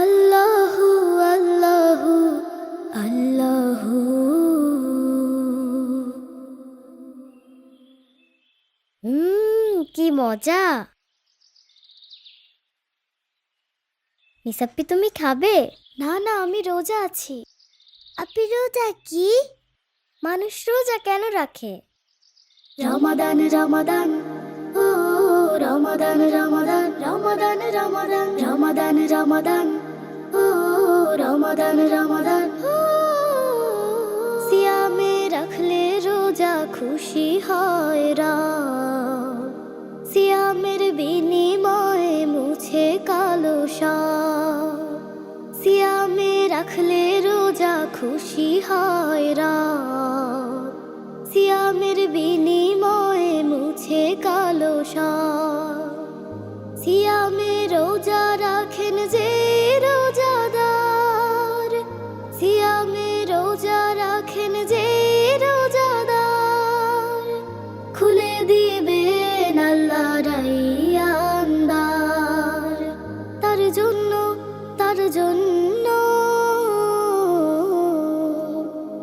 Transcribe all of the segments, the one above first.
আল্লাহু আল্লাহু আল্লাহু। হুম কি মজা। মিসাপ্পি তুমি খাবে? না না, আমি রোজা আছি। আপনি রোজা কি? মানুষ রোজা কেন রাখে? রমাদান রমাদান, ও, রমাদান রমাদান রমাদান রমাদান রমাদান রমাদান। রমাদান রমাদান। সিয়ামে রাখলে রোজা খুশি হয় রা সিয়ামের বিনিময়ে মুছে কালো। সিয়ামে রাখলে রোজা খুশি হয় রা সিয়ামের বিনিময়ে দিবেন আল্লাহ রাইয়ান্দার তার জন্য তার জন্য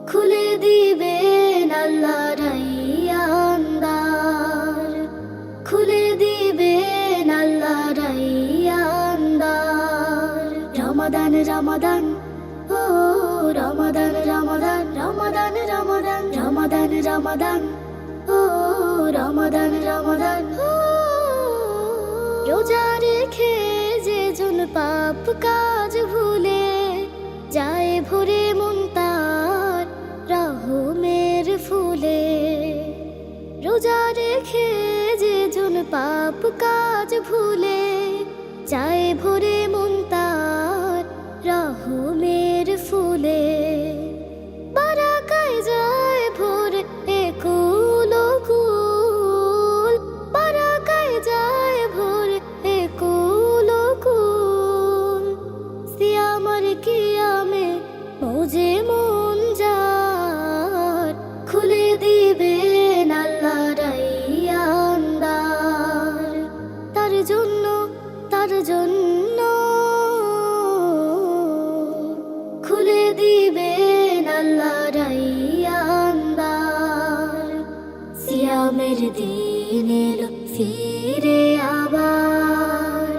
খুলে দিবেন আল্লাহ রাইয়ান্দার খুলে দিবেন আল্লাহ রাইয়ান্দার রমাদান রমাদান, ও রমাদান রমাদান রমাদান রমাদান রমাদান রমাদান। রমাদান রমাদান রোজা রেখে যে জন পাপ কাজ ভুলে যায় ভরে মন তার রহমের ফুলে। রোজা রেখে যে জন পাপ কাজ ভুলে যায় ভরে দিবেন আল্লাহ রাইয়ান্দার। সিয়ামের দিন এলো ফিরে আবার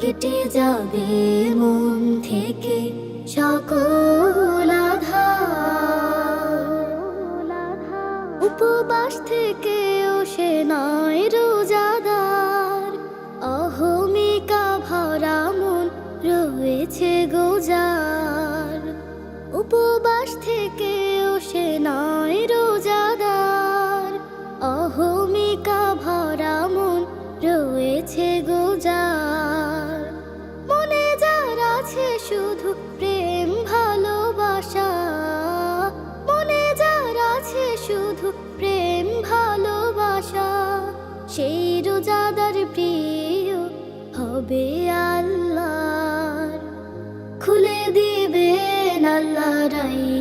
কেটে যাবে মন থেকে সকল উপবাস থেকেও সে নয় রোজাদার। অহমিকা ভরা মন রয়েছে গোজার মনে যার আছে শুধু প্রেম, ভালোবাসা। মনে যার আছে শুধু প্রেম, ভালোবাসা। সেই রোজাদার প্রিয় হবে আল্লাহর দিবেন আল্লাহ রাই